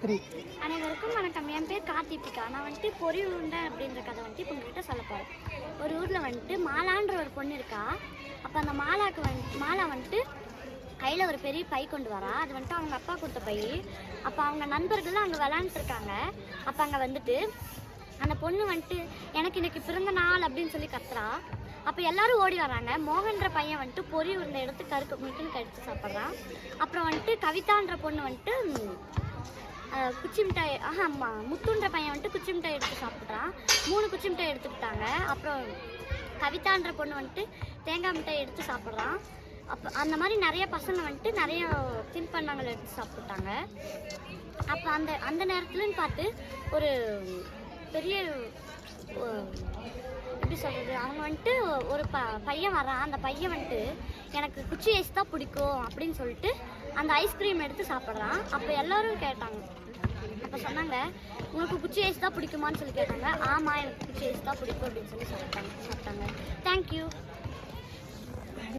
Three அனைவருக்கும் வணக்கம். என் பேர் கார்த்திபிகா நான் வந்துட்டு பொறி உருண்டை அப்படின்ற கதை வந்துட்டு இப்போ உங்ககிட்ட சொல்ல போகிறேன் ஒரு ஊரில் வந்துட்டு மாலான்ற ஒரு பொண்ணு இருக்கா. அப்போ அந்த மாலாக்கு வந்து மாலா வந்துட்டு கையில் ஒரு பெரிய பை கொண்டு வரா. அது வந்துட்டு அவங்க அப்பா கொடுத்த பை. அப்போ அவங்க நண்பர்கள்லாம் அங்கே விளாண்டுருக்காங்க அப்போ அங்கே வந்துட்டு அந்த பொண்ணு வந்துட்டு எனக்கு இன்னைக்கு பிறந்த நாள் அப்படின்னு சொல்லி கத்துறா. அப்போ எல்லாரும் ஓடி வராங்க. மோகன்ற பையன் வந்துட்டு பொறி உருண்டை எடுத்து கருக்கு முட்டுன்னு கடிச்சு சாப்பிட்றான். அப்புறம் வந்துட்டு கவிதான்ற பொண்ணு வந்துட்டு குச்சி மிட்டாய் ஆஹா அம்மா முத்துன்ற பையன் வந்துட்டு குச்சி மிட்டாய் எடுத்து சாப்பிட்றான். மூணு குச்சி மிட்டாய் எடுத்துக்கிட்டாங்க. அப்புறம் கவிதான்ற பொண்ணு வந்துட்டு தேங்காய் மிட்டாய் எடுத்து சாப்பிட்றான். அப்போ அந்த மாதிரி நிறைய பசங்க வந்துட்டு நிறைய தின்பண்டங்கள் எடுத்து சாப்பிட்டாங்க. அப்போ அந்த அந்த நேரத்துலன்னு பார்த்து ஒரு பெரிய எப்படி சொல்கிறது அவங்க வந்துட்டு ஒரு ப பையன் வரான் அந்த பையன் வந்துட்டு எனக்கு குச்சி ஐஸ் தான் பிடிக்கும் அப்படின்னு சொல்லிட்டு அந்த ஐஸ்கிரீம் எடுத்து சாப்பிட்றான். அப்போ எல்லோரும் கேட்டாங்க. அப்போ சொன்னாங்க உனக்கு குச்சி ஐஸ் தான் பிடிக்குமான்னு சொல்லி கேட்டாங்க. ஆமாம் எனக்கு குச்சி ஐஸ் தான் பிடிக்கும் அப்படின்னு சொல்லி சாப்பிட்டாங்க. சாப்பிட்டாங்க. தேங்க்யூ